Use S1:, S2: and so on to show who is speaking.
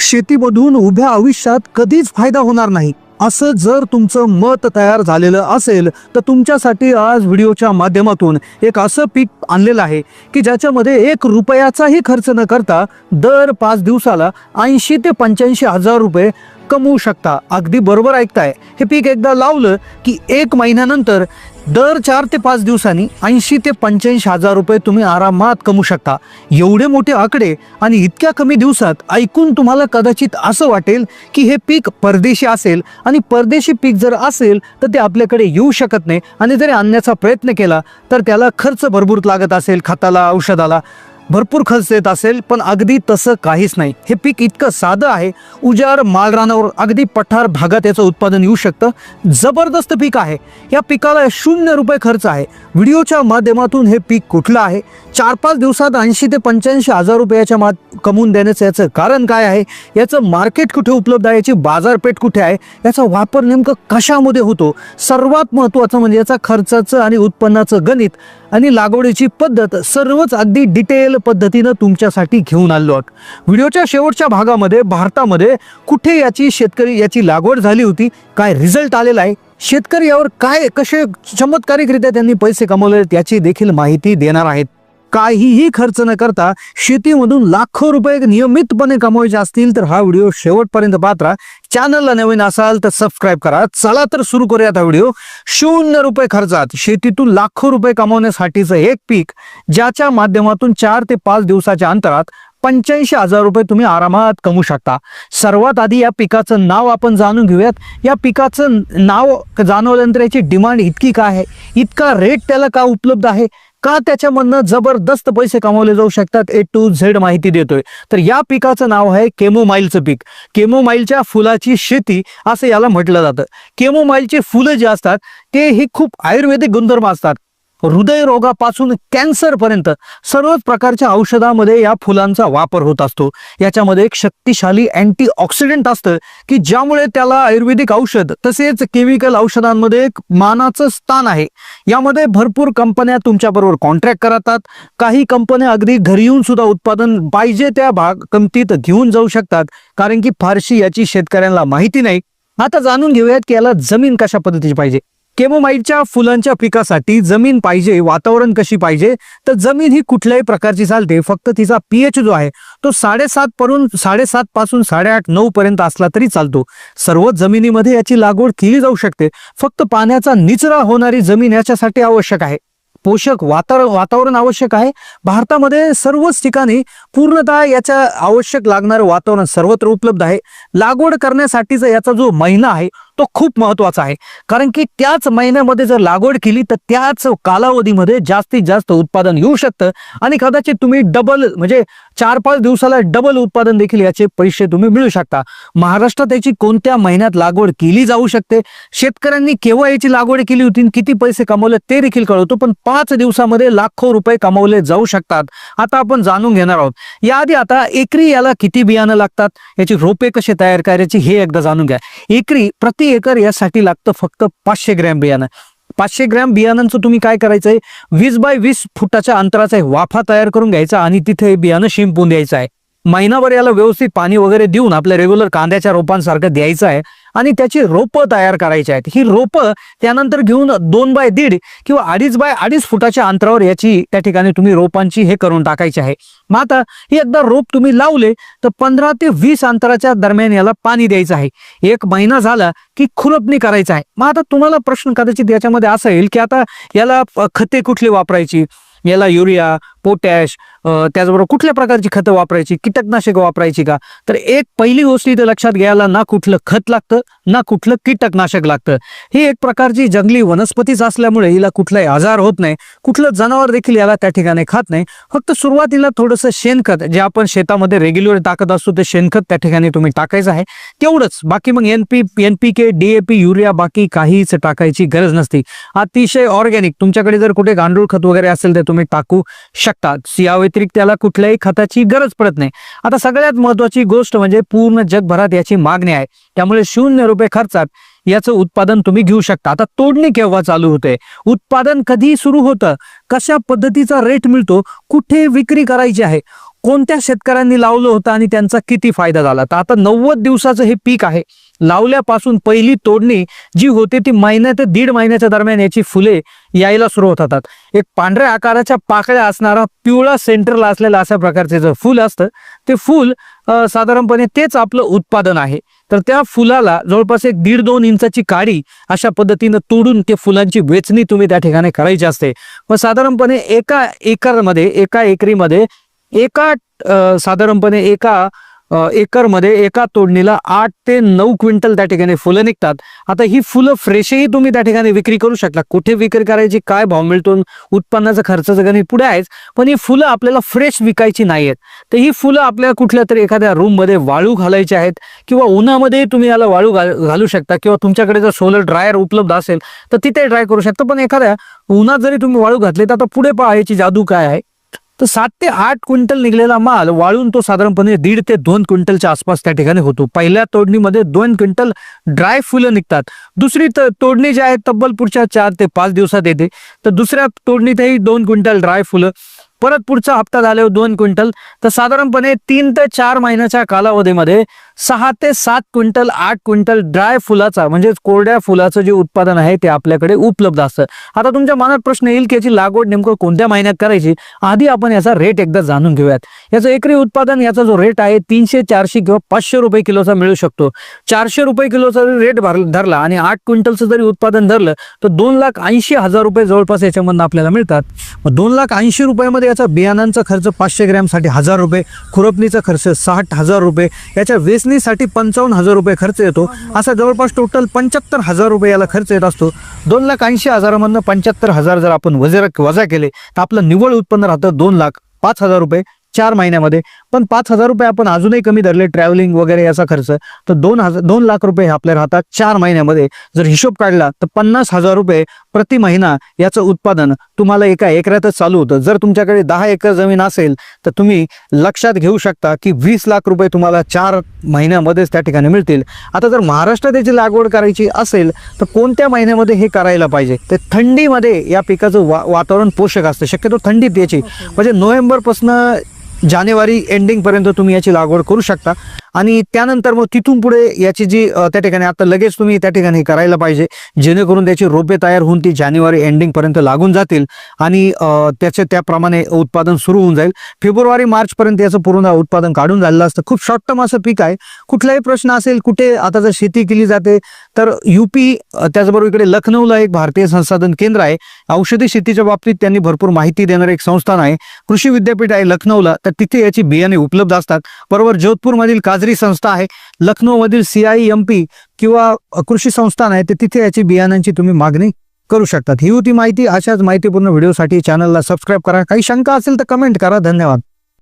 S1: शेतीमधून उभ्या आयुष्यात कधीच फायदा होणार नाही. असं जर तुमचं मत तयार झालेलं असेल तर तुमच्यासाठी आज व्हिडिओच्या माध्यमातून एक असं पीक आणलेलं आहे की ज्याच्यामध्ये एक रुपयाचाही खर्च न करता दर पाच दिवसाला ऐंशी ते पंच्याऐंशी हजार रुपये कमवू शकता. अगदी बरोबर ऐकताय. हे पीक एकदा लावलं की एक महिन्यानंतर दर चार ते पाच दिवसांनी ऐंशी ते पंच्याऐंशी हजार रुपये तुम्ही आरामात कमवू शकता. एवढे मोठे आकडे आणि इतक्या कमी दिवसात ऐकून तुम्हाला कदाचित असं वाटेल की हे पीक परदेशी असेल आणि परदेशी पीक जर असेल तर ते आपल्याकडे येऊ शकत नाही. आणि जरी आणण्याचा प्रयत्न केला तर त्याला खर्च भरभूर लागत असेल खताला औषधाला. भरपूर खर्च येत असेल पण अगदी तसं काहीच नाही. हे पीक इतकं साधं आहे उजाड माळरानावर अगदी पठार भागात याचं उत्पादन येऊ शकतं. जबरदस्त पीक आहे. या पिकाला शून्य रुपये खर्च आहे. व्हिडिओच्या माध्यमातून हे पीक कुठलं आहे? चार पाच दिवसात ऐंशी ते पंच्याऐंशी हजार रुपयाच्या मात कमवून देण्याचं याचं कारण काय आहे? याचं मार्केट कुठे उपलब्ध आहे? याची बाजारपेठ कुठे आहे? याचा वापर नेमकं कशामध्ये होतो? सर्वात महत्त्वाचं म्हणजे याचा खर्चाचं आणि उत्पन्नाचं गणित आणि लागवडीची पद्धत सर्वच अगदी डिटेल पद्धतीनं तुमच्यासाठी घेऊन आलो आहोत. व्हिडिओच्या शेवटच्या भागामध्ये भारतामध्ये कुठे याची शेतकरी याची लागवड झाली होती काय रिझल्ट आलेला आहे शेतकरी यावर काय कसे चमत्कारिकरित्या त्यांनी पैसे कमवले याची देखील माहिती देणार आहेत. काहीही खर्च न करता शेतीमधून लाखो रुपये नियमितपणे कमवायचे असतील तर हा व्हिडिओ शेवटपर्यंत पात्रा चॅनलला नवीन असाल तर सबस्क्राईब करा. चला तर सुरू करूयात हा व्हिडिओ शून्य रुपये खर्चात शेतीतून लाखो रुपये कमवण्यासाठीचं एक पीक ज्याच्या माध्यमातून चार ते पाच दिवसाच्या अंतरात पंच्याऐंशी हजार रुपये तुम्ही आरामात कमवू शकता. सर्वात आधी या पिकाचं नाव आपण जाणून घेऊयात. या पिकाचं नाव जाणवल्यानंतर याची डिमांड इतकी काय आहे? इतका रेट त्याला का उपलब्ध आहे? का त्याच्यामधनं जबरदस्त पैसे कमावले जाऊ शकतात ए टू झेड माहिती देतोय. तर या पिकाचं नाव आहे केमोमाईलचं पीक. केमोमाईलच्या फुलाची शेती असं याला म्हटलं जातं. केमोमाईलचे फुलं जी असतात ते ही खूप आयुर्वेदिक गुणधर्म असतात. हृदयरोगापासून कॅन्सरपर्यंत सर्वच प्रकारच्या औषधामध्ये या फुलांचा वापर होत असतो. याच्यामध्ये एक शक्तिशाली अँटीऑक्सिडेंट असतं की ज्यामुळे त्याला आयुर्वेदिक औषध तसेच केमिकल औषधांमध्ये एक मानाचं स्थान आहे. यामध्ये भरपूर कंपन्या तुमच्याबरोबर कॉन्ट्रॅक्ट करतात. काही कंपन्या अगदी घरी येऊन सुद्धा उत्पादन पाहिजे त्या भाग किमतीत घेऊन जाऊ शकतात कारण की फारशी याची शेतकऱ्यांना माहिती नाही. आता जाणून घेऊयात की याला जमीन कशा पद्धतीची पाहिजे. केमोमाईटच्या फुलांच्या पिकासाठी जमीन पाहिजे वातावरण कशी पाहिजे? तर जमीन ही कुठल्याही प्रकारची चालते फक्त तिचा पीएच जो आहे तो साडेसात परून साडेसात पासून साडेआठ नऊ पर्यंत असला तरी चालतो. सर्व जमिनीमध्ये याची लागवड केली जाऊ शकते. फक्त पाण्याचा निचरा होणारी जमीन याच्यासाठी आवश्यक आहे. पोषक वातावरण वातावरण आवश्यक आहे. भारतामध्ये सर्वच ठिकाणी पूर्णतः याच्या आवश्यक लागणारं वातावरण सर्वत्र उपलब्ध आहे. लागवड करण्यासाठीचा याचा जो महिना आहे तो खूप महत्त्वाचा आहे. कारण की त्याच महिन्यामध्ये जर लागवड केली तर त्याच कालावधीमध्ये जास्तीत जास्त उत्पादन येऊ शकतं. आणि कदाचित तुम्ही डबल म्हणजे चार पाच दिवसाला डबल उत्पादन देखील याचे पैसे तुम्ही मिळू शकता. महाराष्ट्रात याची कोणत्या महिन्यात लागवड केली जाऊ शकते? शेतकऱ्यांनी केव्हा याची लागवड केली होती आणि किती पैसे कमवले ते देखील कळवतो पण पाच दिवसामध्ये लाखो रुपये कमवले जाऊ शकतात. आता आपण जाणून घेणार आहोत. याआधी आता एकरी याला किती बियाणं लागतात? याची रोपे कसे तयार करायची हे एकदा जाणून घ्या. एकरी प्रति एकर यासाठी लागतं फक्त पाचशे ग्रॅम बियाणं. पाचशे ग्रॅम बियाणांचं तुम्ही काय करायचंय? वीस बाय वीस फुटाच्या अंतराचा वाफा तयार करून घ्यायचा आणि तिथे बियाणं शिंपून द्यायचं आहे. महिनाभर याला व्यवस्थित पाणी वगैरे देऊन आपल्या रेग्युलर कांद्याच्या रोपांसारखं द्यायचं आहे. आणि त्याची रोपं तयार करायची आहेत. ही रोपं त्यानंतर घेऊन दोन बाय दीड किंवा अडीच बाय अडीच फुटाच्या अंतरावर याची त्या ठिकाणी तुम्ही रोपांची हे करून टाकायची आहे. मग आता ही एकदा रोप तुम्ही लावले तर पंधरा ते वीस अंतराच्या दरम्यान याला पाणी द्यायचं आहे. एक महिना झाला की खुरपणी करायचं आहे. मग आता तुम्हाला प्रश्न कदाचित याच्यामध्ये असा येईल की आता याला खते कुठली वापरायची? याला युरिया पोटॅश त्याचबरोबर कुठल्या प्रकारची खतं वापरायची कीटकनाशकं वापरायची का? तर एक पहिली गोष्ट इथे लक्षात घ्यायला ना कुठलं खत लागतं ना कुठलं कीटकनाशक लागतं. ही एक प्रकारची जंगली वनस्पतीच असल्यामुळे हिला कुठलाही आजार होत नाही कुठलं जनावर देखील याला त्या ठिकाणी खात नाही. फक्त सुरुवातीला थोडंसं शेणखत जे आपण शेतामध्ये रेग्युलर टाकत असतो ते शेणखत त्या ठिकाणी तुम्ही टाकायचं आहे. तेवढंच बाकी मग N P N P K DAP urea बाकी काहीच टाकायची गरज नसते. अतिशय ऑर्गॅनिक तुमच्याकडे जर कुठे गांडूळ खत वगैरे असेल तर तुम्ही टाकू शकता. या व्यतिरिक्त त्याला कुठल्याही खताची गरज पडत नाही. आता सगळ्यात महत्वाची गोष्ट म्हणजे पूर्ण जगभरात याची मागणी आहे. त्यामुळे शून्य रुपये खर्चात याचं उत्पादन तुम्ही घेऊ शकता. आता तोडणी केव्हा चालू होते? उत्पादन कधी सुरू होतं? कशा पद्धतीचा रेट मिळतो? कुठे विक्री करायची आहे? कोणत्या शेतकऱ्यांनी लावलं होतं आणि त्यांचा किती फायदा झाला? तर आता नव्वद दिवसाचं हे पीक आहे. लावल्यापासून पहिली तोडणी जी होते ती महिन्या ते दीड महिन्याच्या दरम्यान याची फुले यायला सुरुवात होतात. एक पांढऱ्या आकाराच्या पाकळ्या असणारा पिवळा सेंटरला असलेला अशा प्रकारचे जर फुल असतं ते फुल साधारणपणे तेच आपलं उत्पादन आहे. तर त्या फुलाला जवळपास एक दीड दोन इंचाची काडी अशा पद्धतीनं तोडून ते फुलांची वेचणी तुम्ही त्या ठिकाणी करायची असते. मग साधारणपणे एका एकरमध्ये एका एकरीमध्ये एका साधारणपणे एका एकरमध्ये एका तोडणीला आठ ते नऊ क्विंटल त्या ठिकाणी फुलं निघतात. आता ही फुलं फ्रेशही तुम्ही त्या ठिकाणी विक्री करू शकता कुठे विक्री करायची काय भाव मिळतो उत्पन्नाचा खर्चाचं गणित पुढे आहेच. पण ही फुलं आपल्याला फ्रेश विकायची नाही आहेत तर ही फुलं आपल्या कुठल्या तरी एखाद्या रूममध्ये वाळू घालायची आहेत किंवा उन्हामध्ये तुम्ही याला वाळू घाल घालू शकता किंवा तुमच्याकडे जर सोलर ड्रायर उपलब्ध असेल तर तिथे ड्राय करू शकता. पण एखाद्या उन्हात जरी तुम्ही वाळू घातले तर आता पुढे पहा याची जादू काय आहे? तर सात ते आठ क्विंटल निघलेला माल वाळून तो साधारणपणे दीड ते दोन क्विंटलच्या आसपास त्या ठिकाणी होतो. पहिल्या तोडणीमध्ये दोन क्विंटल ड्राय फुलं निघतात. दुसरी तोडणी जी आहे तब्बल पुढच्या चार ते पाच दिवसात येते. तर दुसऱ्या तोडणीतही दोन क्विंटल ड्राय फुलं. परत पुढचा हप्ता झाल्यावर दोन क्विंटल. तर साधारणपणे तीन ते चार महिन्याच्या कालावधीमध्ये सहा ते सात क्विंटल आठ क्विंटल ड्राय फुलाचा म्हणजेच कोरड्या फुलाचं जे उत्पादन आहे ते आपल्याकडे उपलब्ध असतं. आता तुमच्या मनात प्रश्न येईल की याची लागवड नेमकं कोणत्या महिन्यात करायची? आधी आपण याचा रेट एकदा जाणून घेऊयात. याचं एकरी उत्पादन याचा जो रेट आहे तीनशे चारशे किंवा पाचशे रुपये किलोचा मिळू शकतो. चारशे रुपये किलोचा जरी रेट भर धरला आणि आठ क्विंटलचं जरी उत्पादन धरलं तर दोन लाख ऐंशी हजार रुपये जवळपास याच्यामधून आपल्याला मिळतात. मग दोन लाख ऐंशी रुपयामध्ये याचा बियाणांचा खर्च पाचशे ग्रॅमसाठी हजार रुपये खुरपणीचा खर्च साठ हजार रुपये याच्या वेचणीसाठी पंचावन्न हजार रुपये खर्च येतो. असा जवळपास टोटल पंच्याहत्तर हजार रुपये याला खर्च येत असतो. दोन लाख ऐंशी हजारामधनं पंच्याहत्तर हजार जर आपण वजा वजा केले तर आपलं निव्वळ उत्पन्न राहतं दोन लाख पाच हजार रुपये चार महिन्यामध्ये. पण पाच हजार रुपये आपण अजूनही कमी धरले ट्रॅव्हलिंग वगैरे याचा खर्च. तर दोन हजार दोन लाख रुपये हे आपले राहतात चार महिन्यामध्ये. जर हिशोब काढला तर पन्नास हजार रुपये प्रति महिना याचं उत्पादन तुम्हाला एका एकरातच चालू होतं. जर तुमच्याकडे दहा एकर जमीन असेल तर तुम्ही लक्षात घेऊ शकता की वीस लाख रुपये तुम्हाला चार महिन्यामध्येच त्या ठिकाणी मिळतील. आता जर महाराष्ट्रात याची लागवड करायची असेल तर कोणत्या महिन्यामध्ये हे करायला पाहिजे? तर थंडीमध्ये या पिकाचं वा वातावरण पोषक असतं. शक्यतो थंडीत याची. म्हणजे नोव्हेंबरपासनं जानेवारी एंडिंगपर्यंत तुम्ही याची लागवड करू शकता. आणि त्यानंतर मग तिथून पुढे याची जी त्या ठिकाणी आता लगेच तुम्ही त्या ठिकाणी करायला पाहिजे जेणेकरून त्याची रोपे तयार होऊन ती जानेवारी एंडिंगपर्यंत लागून जातील आणि त्याचे त्याप्रमाणे उत्पादन सुरू होऊन जाईल. फेब्रुवारी मार्चपर्यंत याचं पूर्ण उत्पादन काढून झालेलं असतं. खूप शॉर्ट टर्म असं पीक आहे. कुठलाही प्रश्न असेल कुठे आता जर शेती केली जाते तर युपी त्याचबरोबर इकडे लखनौला एक भारतीय संसाधन केंद्र आहे. औषधी शेतीच्या बाबतीत त्यांनी भरपूर माहिती देणारं एक संस्थान आहे. कृषी विद्यापीठ आहे लखनौला. तर तिथे याची बियाणे उपलब्ध असतात. बरोबर जोधपूरमधील काजरी संस्था आहे लखनौमधील सी आय एम पी किंवा कृषी संस्थान आहे तर तिथे याची बियाणांची तुम्ही मागणी करू शकतात. ही होती माहिती. अशाच माहितीपूर्ण व्हिडिओसाठी चॅनलला सबस्क्राईब करा. काही शंका असेल तर कमेंट करा. धन्यवाद.